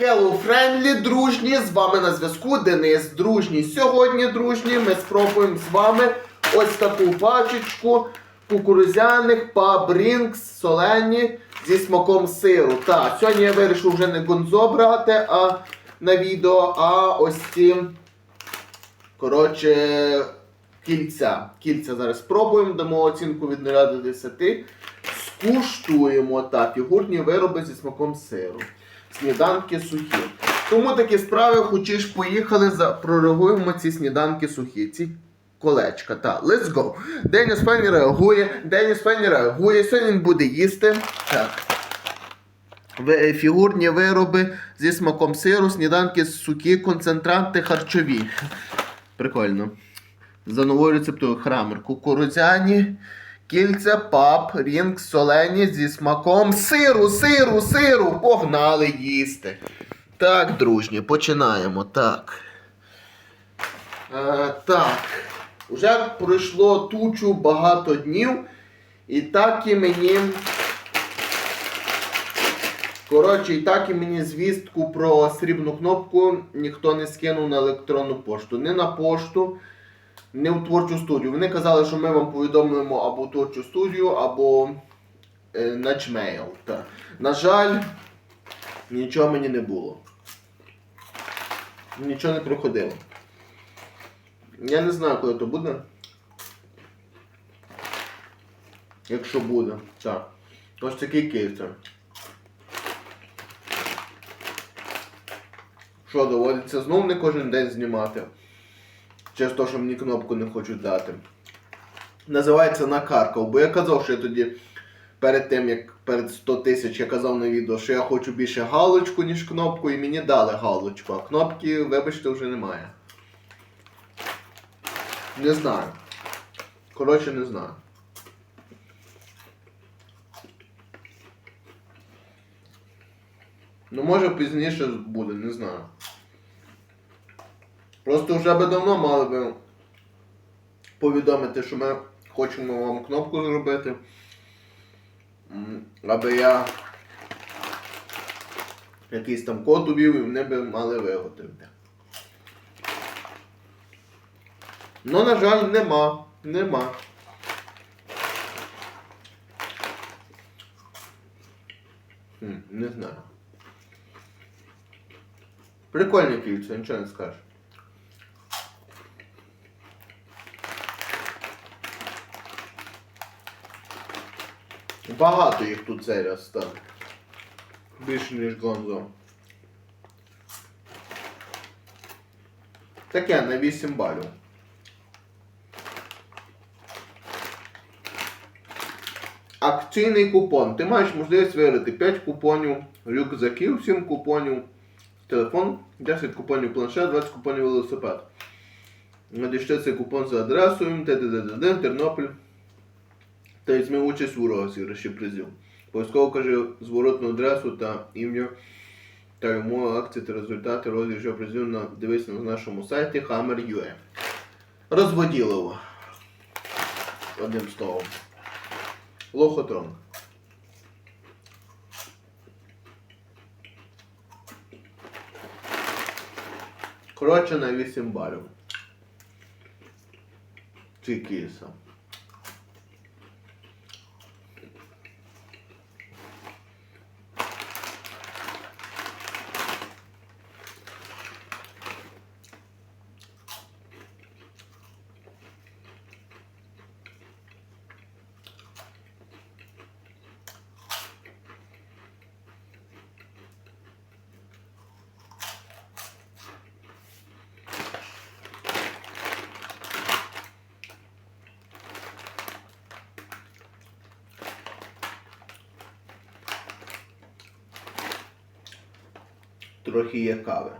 Hello Friendly, дружні, з вами на зв'язку Денис Дружній. Сьогодні, дружні, ми спробуємо з вами ось таку пачечку кукурузяних пабрінкс солені зі смаком сиру. Так, сьогодні я вирішив вже не гонзо брати а, на відео, а ось ці, коротше, кільця. Кільця зараз спробуємо, дамо оцінку від 0 до 10. Скуштуємо так, фігурні вироби зі смаком сиру. Сніданки сухі. Тому такі справи, хочеш, поїхали, за... ці сніданки сухі. Ці колечка. Так, let's go. Деніс Фенні реагує. Деніс Фенні реагує. Сьогодні він буде їсти. Так. Фігурні вироби зі смаком сиру, сніданки сухі, концентранти харчові. Прикольно. За новою рецептурою храмер. Кукурудзяні, кільця, пап, рінг, солені зі смаком сиру, сиру, сиру. Погнали їсти. Так, дружні, починаємо. Так. Е, так. Уже пройшло тучу багато днів. І так і мені. Коротше, і так і мені звістку про срібну кнопку ніхто не скинув на електронну пошту. Не на пошту, не в творчу студію. Вони казали, що ми вам повідомимо або творчу студію, або е, на. На жаль, нічого мені не було. Нічого не приходило. Я не знаю, коли то буде. Якщо буде. Так. Ось такий кейтер. Що, доводиться знов не кожен день знімати. Через те, що мені кнопку не хочуть дати. Називається накаркав, бо я казав, що я тоді перед тим, як перед 100 тисяч я казав на відео, що я хочу більше галочку, ніж кнопку, і мені дали галочку, а кнопки, вибачте, вже немає. Не знаю. Коротше, не знаю. Ну, може пізніше буде, не знаю. Просто вже би давно мали би повідомити, що ми хочемо вам кнопку зробити. Аби я якийсь там код увів і вони би мали виготовити. Ну, на жаль, нема. Нема. Не знаю. Прикольне кільце, нічого не скажеш. Багато їх тут цей раз стане. Більше, ніж Гонзо. Таке на 8 балів. Акційний купон. Ти маєш можливість виграти 5 купонів рюкзаків, 7 купонів телефон, 10 купонів планшет, 20 купонів велосипед. Надішле цей купон за адресою ТДДД, Тернопіль. Та візьми участь у розіграші призів. Обов'язково каже зворотну адресу та ім'я та йому акції та результати розіграшу призів на дивись на нашому сайті Hammer.ua. Розводілово. Одним словом. Лохотрон. Коротше на 8 балів. Чи Трохи є кави.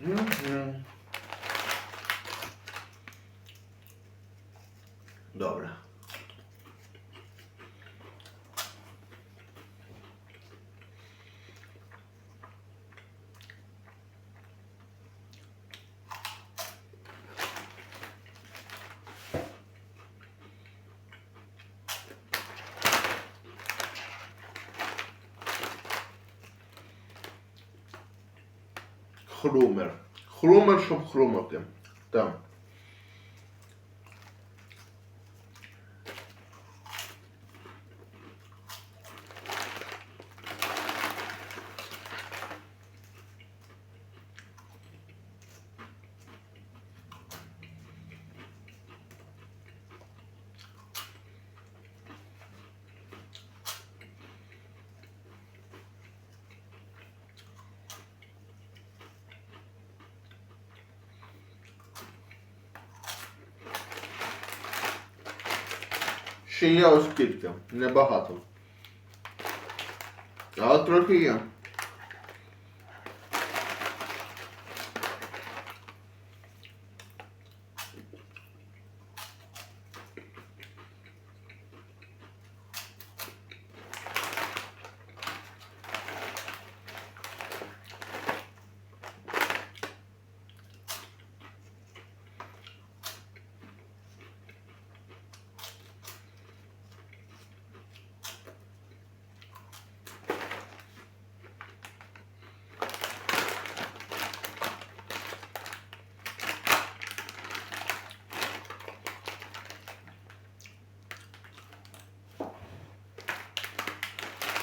Мгм. Добре. Хрумер. Хрумер, щоб хрумати. Там. Ще є ось скільки. Небагато. Але трохи є.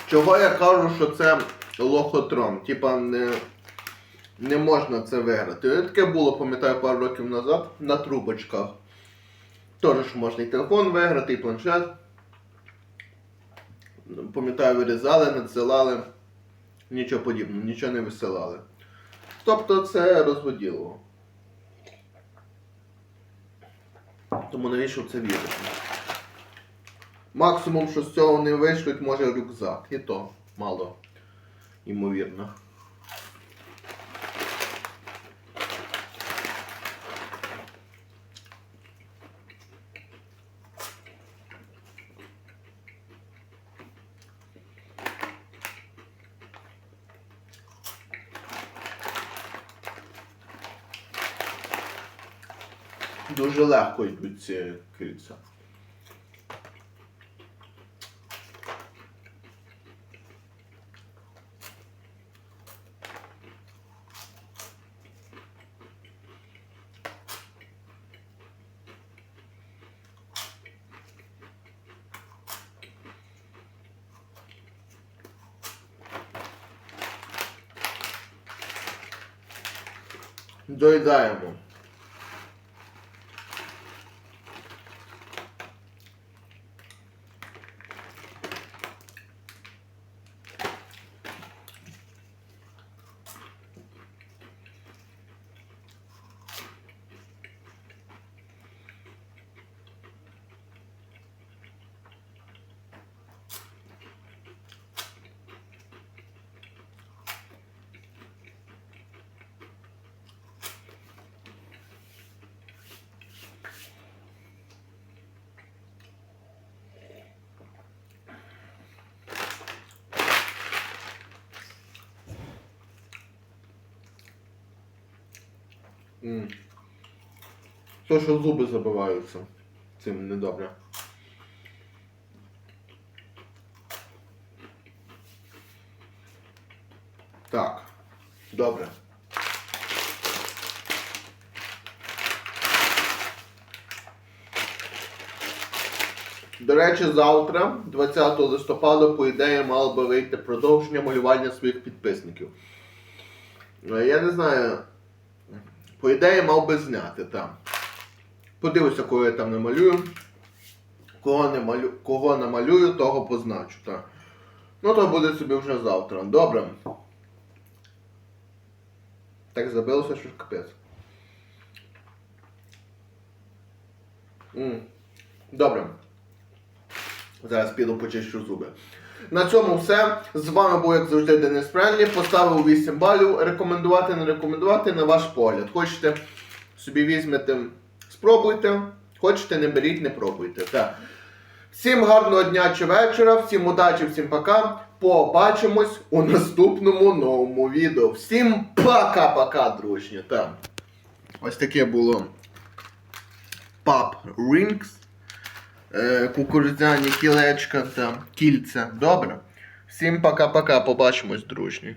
Чого я кажу, що це лохотрон? Типа не, не можна це виграти. Таке було, пам'ятаю, пару років назад на трубочках. Теж можна і телефон виграти, і планшет. Пам'ятаю, вирізали, надсилали. Нічого подібного, нічого не висилали. Тобто це розводілово. Тому навіщо це вірити? Максимум, що з цього не вийшлють, може рюкзак. І то мало ймовірно. Дуже легко йдуть ці кільця. Доїдаємо. То, що зуби забиваються. Цим недобре. Так. Добре. До речі, завтра, 20 листопада, по ідеї, мало би вийти продовження малювання своїх підписників. Е, Я не знаю. По ідеї, мав би зняти там. Подивлюся, кого я там намалюю. Кого не малю... кого намалюю, того позначу. Так. Ну, то буде собі вже завтра. Добре. Так забилося, що капець. Добре. Зараз піду почищу зуби. На цьому все. З вами був, як завжди, Денис Френлі. Поставив 8 балів. Рекомендувати, не рекомендувати на ваш погляд. Хочете собі візьмете, спробуйте. Хочете, не беріть, не пробуйте. Так. Всім гарного дня чи вечора, всім удачі, всім пока. Побачимось у наступному новому відео. Всім пока-пока, дружні. Так. Ось таке було Pub Rings. Е, кукурудзяні кілечка та кільця. Добре. Всім пока-пока, побачимось, дружні.